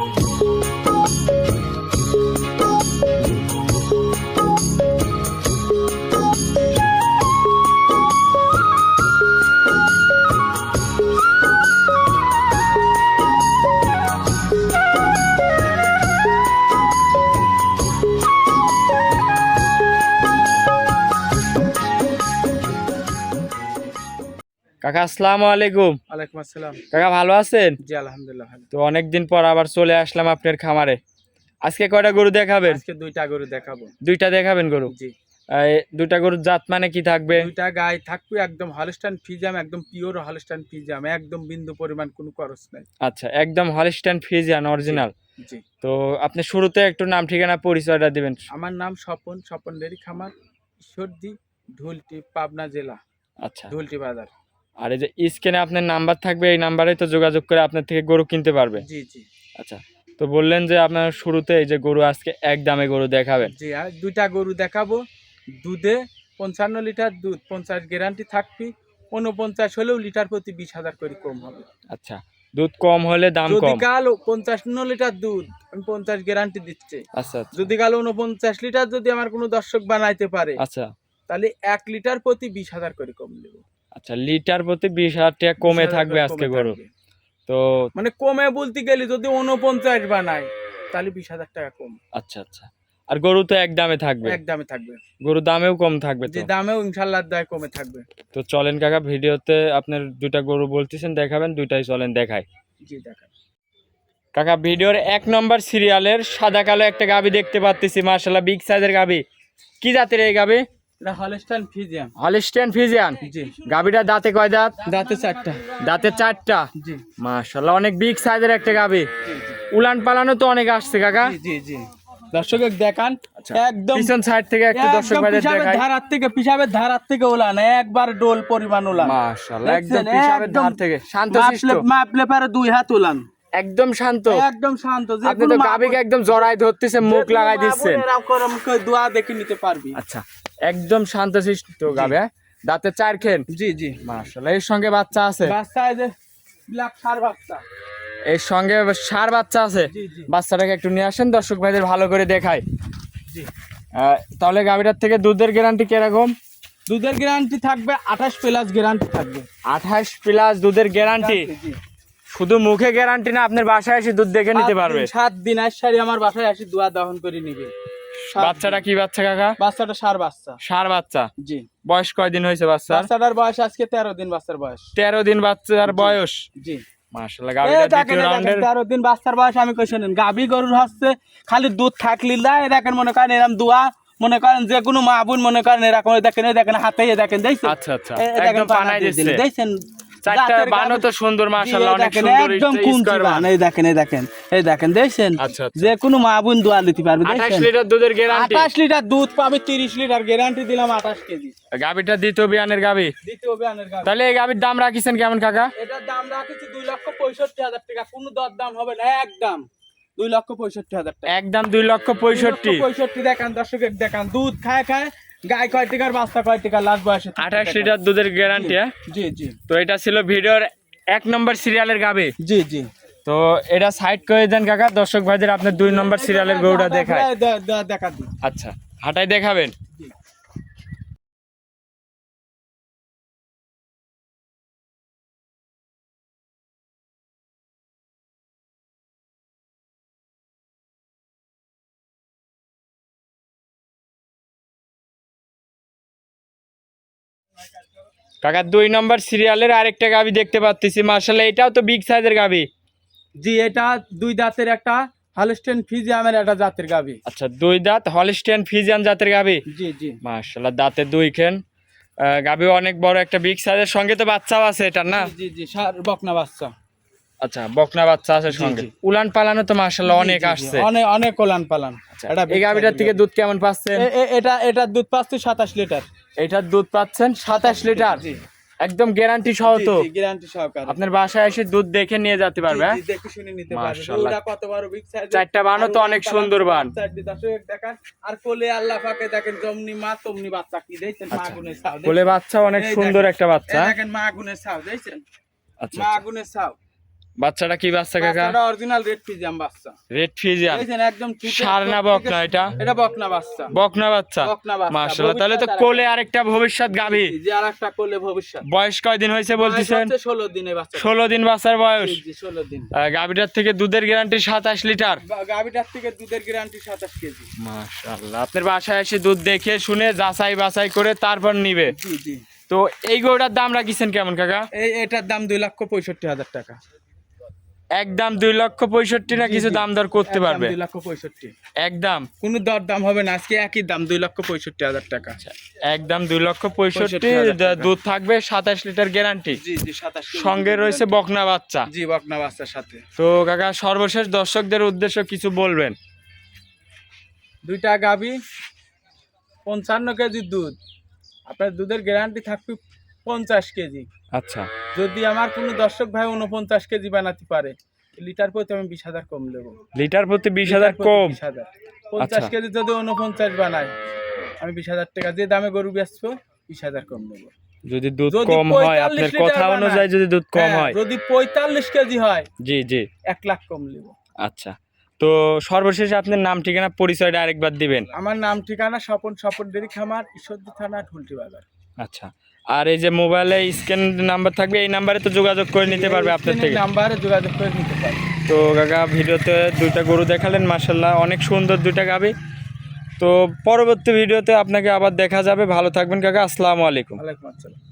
Thank you. কাকা আসসালামু আলাইকুম। ওয়ালাইকুম আসসালাম। কাকা ভালো আছেন? জি আলহামদুলিল্লাহ ভালো। তো অনেকদিন পর আবার চলে আসলাম আপনার খামারে। আজকে কয়টা গরু দেখাবেন? আজকে দুইটা গরু দেখাবো। দুইটা দেখাবেন গরু? জি। দুইটা গরুর জাত মানে কি থাকবে? দুইটা গায়ে থাকবে একদম হলস্টাইন ফিজাম একদম পিওর হলস্টাইন ফিজাম একদম বিন্দু পরিমাণ কোনো খরচ নাই। আচ্ছা একদম হলিস্টান ফিজিয়ান অরিজিনাল জি তো আপনি শুরুতে একটু নাম ঠিকানা পরিচয়টা দিবেন। আমার নাম স্বপন স্বপন ডেরি খামার ঈশ্বরদী ঢুলটি পাবনা জেলা আচ্ছা। ঢুলটি বাজার। আর এই যে স্ক্রিনে আপনার নাম্বার থাকবে এই নাম্বারে তো যোগাযোগ করে আপনার থেকে গরু কিনতে পারবে। জি জি। আচ্ছা তো বললেন যে আপনার শুরুতে এই যে গরু আজকে এক দামে গরু দেখাবেন। জি আর দুইটা গরু দেখাবো। দুধে পঞ্চান্ন লিটার দুধ পঞ্চাশ গ্যারান্টি থাকবি। উনপঞ্চাশ হলেও লিটার প্রতি বিশ হাজার করে কম হবে। আচ্ছা দুধ কম হলে দাম যদি কম কাল পঞ্চান্ন লিটার দুধ আমি পঞ্চাশ গ্যারান্টি দিচ্ছি। আচ্ছা আচ্ছা। যদি কাল উনপঞ্চাশ লিটার যদি আমার কোনো দর্শক বানাইতে পারে আচ্ছা। তাহলে এক লিটার প্রতি বিশ হাজার করে কম নেব। আচ্ছা লিটার প্রতি বিশ হাজার টাকা কমে থাকবে আজকে গরু। তো মানে কমে বলতে গেলে যদি উনপঞ্চাশ বানায় তাহলে বিশ হাজার টাকা কম। আচ্ছা আচ্ছা। আর গরু তো এক দামে থাকবে। এক দামে থাকবে। গরু দামেও কম থাকবে যে দামেও ইনশাল্লাহ দায় কমে থাকবে। তো চলেন কাকা ভিডিওতে আপনার দুইটা গরু বলতেছেন দেখাবেন দুইটাই চলেন দেখাই। জি দেখেন কাকা ভিডিওর এক নম্বর সিরিয়ালের সাদা কালো একটা গাবি দেখতে পাচ্ছি মার্শাল্লাহ বিগ সাইজের গাবি। কি জাতের এই গাবি? হলস্টাইন ফিজিয়াম হলিস্টেন ফিজিয়ান জি। গাবিটা দাঁতে কয় দাঁত? দাঁতে চারটা। দাঁতে চারটা? জি। মার্শাল্লাহ অনেক বিগ সাইজের একটা গাবি উলান পালানো তো অনেক আসছে কাকা। জি জি জি। দর্শক দেখান আচ্ছা। একদম পিছন সাইড থেকে একটু দর্শক একদম ভাইদের পিসাবের দেখাই। ধারার থেকে পিসাবের ধারার থেকে ওলান একবার ডোল পরিমাণ ওলান মাশাআল্লাহ একদম দেখছেন? ধার থেকে। শান্ত মাপলে মাপলে পারে দুই হাত ওলান একদম শান্ত। একদম শান্ত আপনি তো গাবিকে একদম জড়াই ধরতেছে মুখ লাগাই দিচ্ছেন। দোয়া দেখে নিতে পারবি। আচ্ছা একদম শান্ত শিষ্ট গাবে হ্যাঁ? দাঁতে চার খেন। জি জি। মাশাআল্লাহ এর সঙ্গে বাচ্চা আছে? বাচ্চা এই যে ব্ল্যাক সার বাচ্চা। এর সঙ্গে সার বাচ্চা আছে? জি জি। বাচ্চাটাকে একটু নিয়ে আসেন দর্শক ভাইদের ভালো করে দেখায় জি। আহ, তাহলে গাবিটার থেকে দুধের গ্যারান্টি কীরকম? দুধের গ্যারান্টি থাকবে আঠাশ প্লাস গ্যারান্টি থাকবে। আঠাশ প্লাস দুধের গ্যারান্টি শুধু মুখে গ্যারান্টি না আপনার বাসায় এসে দুধ দেখে নিতে পারবে। সাত দিন আর সারি আমার বাসায় আসি দোয়া দহন করে নিবে। বাচ্চাটা কি বাচ্চা কাকা? বাচ্চাটা সার বাচ্চা। সার বাচ্চা? জি। বয়স কয়দিন হয়েছে বাচ্চার? বাচ্চাটার বয়স আজকে তেরো দিন বাচ্চার বয়স। তেরো দিন বাচ্চার বয়স? জি। দেখেন, দেখেন, দিন বাচ্চার বয়স আমি কই গাভী গরুর হচ্ছে খালি দুধ থাকলি না দেখেন মনে করেন এরকম দোয়া মনে করেন যে কোনো মা বোন মনে করেন এরকম দেখেন দেখেন হাতে দেখেন দেখছেন আচ্ছা আচ্ছা। দেখেন দেখছেন চারটা বানও তো সুন্দর মাশাআল্লাহ অনেক সুন্দর একদম কুঞ্চি বান। এই দেখেন এই দেখেন এই দেখেন দেখছেন আচ্ছা, আচ্ছা। যে কোনো মা বোন দোয়া নিতে পারবে 28 লিটার দুধের গ্যারান্টি আঠাশ লিটার দুধ পাবে তিরিশ লিটার গ্যারান্টি দিলাম আঠাশ কেজি। গাবিটা দ্বিতীয় বিয়ানের গাবি দ্বিতীয় বিয়ানের গাভী। তাহলে এই গাবির দাম রাখিছেন কেমন কাকা? এটার দাম রাখেছি দুই লক্ষ পঁয়ষট্টি হাজার টাকা। কোনো দর দাম হবে না একদম। দুই লক্ষ পঁয়ষট্টি হাজার টাকা। একদম দুই লক্ষ পঁয়ষট্টি। পঁয়ষট্টি দেখান দর্শক দেখান দুধ খায় খায় গায়ে কয় টাকার বাচ্চা কয় টাকা লাস্ট বয়সে আঠাশ লিটার দুধের গ্যারান্টি হ্যাঁ? জি জি। তো এটা ছিল ভিডিওর এক নম্বর সিরিয়ালের গাবে। জি জি। তো এটা সাইড করে দেন কাকা দর্শক ভাইদের আপনার দুই নম্বর সিরিয়ালের গরুটা দেখায়। দেখা আচ্ছা হাটাই দেখাবেন। কাকা দুই নম্বর সিরিয়ালের আরেকটা গাবি দেখতে পাচ্ছি মার্শাল্লাহ এটাও তো বিগ সাইজের গাবি। জি এটা দুই দাঁতের একটা হালস্টেন ফিজিয়ামের একটা জাতের আচ্ছা দুই দাঁত হলিস্টিয়ান ফিজিয়ান জাতের গাবি? জি জি। মার্শাল্লাহ দাঁতে দুই খেন। গাবি অনেক বড় একটা বিগ সাইজের সঙ্গে তো বাচ্চাও আছে এটা না? জি জি সার বকনা বাচ্চা। আচ্ছা বকনা বাচ্চা আছে সঙ্গে। উলান পালানো তো মার্শাল্লাহ অনেক আসছে। অনেক অনেক কোলান পালান। আচ্ছা, এটা এই গাবিটার থেকে দুধ কেমন এ- এটা এটা দুধ পাচ্ছে সাতাশ লিটার। এটার দুধ পাচ্ছেন সাতাশ লিটার। একদম গ্যারান্টি সহ তো। গ্যারান্টি সহকারে। আপনার বাসায় এসে দুধ দেখে নিয়ে যেতে পারবে হ্যাঁ? দেখে শুনে নিতে পারবে। মাশাআল্লাহ। ওরা কত বড় বিগ সাইজ চারটা বানও তো অনেক সুন্দর বান। দেখান। আর কোলে আল্লাহ পাকে দেখেন জমনি মা তমনি বাচ্চা কি দেখছেন? মা আচ্ছা। আগুনের ছাও কোলে বাচ্চা অনেক সুন্দর একটা বাচ্চা। দেখেন মা আগুনের ছাও দেখছেন? আচ্ছা মা আগুনের ছাও বাচ্চাটা কি বাচ্চা কাকা? অরিজিনাল রেড ফিজিয়াম বাচ্চা। রেড ফিজিয়ান দেখছেন একদম ষাঁড় বকনা এটা? এটা বকনা বাচ্চা। বকনা বাচ্চা। বকনা বাচ্চা। মাশাআল্লাহ তাহলে তো কোলে আরেকটা ভবিষ্যৎ গাভী। যে আর একটা করলে ভবিষ্যৎ। বয়স কয়দিন হয়েছে বলতেছেন? ষোলো দিনে বাচ্চা। ষোলো দিন বাচ্চার বয়স। ষোলো দিন। আহ, গাভীটার থেকে দুধের গ্যারান্টি সাতাশ লিটার। বা- গাভীটার থেকে দুধের গ্যারান্টি সাতাশ কেজি। মাশাআল্লাহ আপনার বাসায় এসে দুধ দেখে শুনে যাচাই বাছাই করে তারপর নিবে। জি জি। তো এই গরুটার দাম রাখিছেন কেমন কাকা? এই এটার দাম দুই লক্ষ পঁয়ষট্টি হাজার টাকা। একদম দুই লক্ষ পঁয়ষট্টি না কিছু দাম দর করতে পারবে? দুই লক্ষ পঁয়ষট্টি। একদম। কোনো দর দাম হবে না আজকে একই দাম দুই লক্ষ পঁয়ষট্টি হাজার টাকা। একদম দুই লক্ষ পঁয়ষট্টি দুধ থাকবে সাতাশ লিটার গ্যারান্টি। জি জি সাতাশ সঙ্গে রয়েছে বকনা বাচ্চা। জি বকনা বাচ্চার সাথে। তো কাকা সর্বশেষ দর্শকদের উদ্দেশ্য কিছু বলবেন? দুইটা গাভী পঞ্চান্ন কেজি দুধ। আপনার দুধের গ্যারান্টি থাকবে পঞ্চাশ কেজি। আচ্ছা। যদি আমার কোনো দর্শক ভাই উনপঞ্চাশ কেজি বানাতে পারে লিটার প্রতি আমি বিশ হাজার কম দেবো। লিটার প্রতি বিশ হাজার কম? পঞ্চাশ আচ্ছা। কেজি যদি উনপঞ্চাশ বানায় আমি বিশ হাজার টাকা যে দামে গরু বেচবো বিশ হাজার কম দেবো। যদি দুধ কম হয় আপনার কথা অনুযায়ী যদি দুধ কম হ্যাঁ, হয়। যদি পঁয়তাল্লিশ কেজি হয় জি জি। এক লাখ কম নেব আচ্ছা। তো সর্বশেষে আপনার নাম ঠিকানা পরিচয়টা আরেকবার দিবেন। আমার নাম ঠিকানা স্বপন স্বপন ডেরি খামার ঈশ্বরদী থানা ঠুলটি বাজার। আচ্ছা। আর এই যে মোবাইলে স্ক্যান নাম্বার থাকবে এই নাম্বারে তো যোগাযোগ করে নিতে পারবে আপনার থেকে। নাম্বারে যোগাযোগ করে নিতে পারবে। তো কাকা ভিডিওতে দুইটা গরু দেখালেন মার্শাল্লাহ অনেক সুন্দর দুইটা গাবে। তো পরবর্তী ভিডিওতে আপনাকে আবার দেখা যাবে। ভালো থাকবেন কাকা আসসালামু আলাইকুম। ওয়ালাইকুম আসসালাম।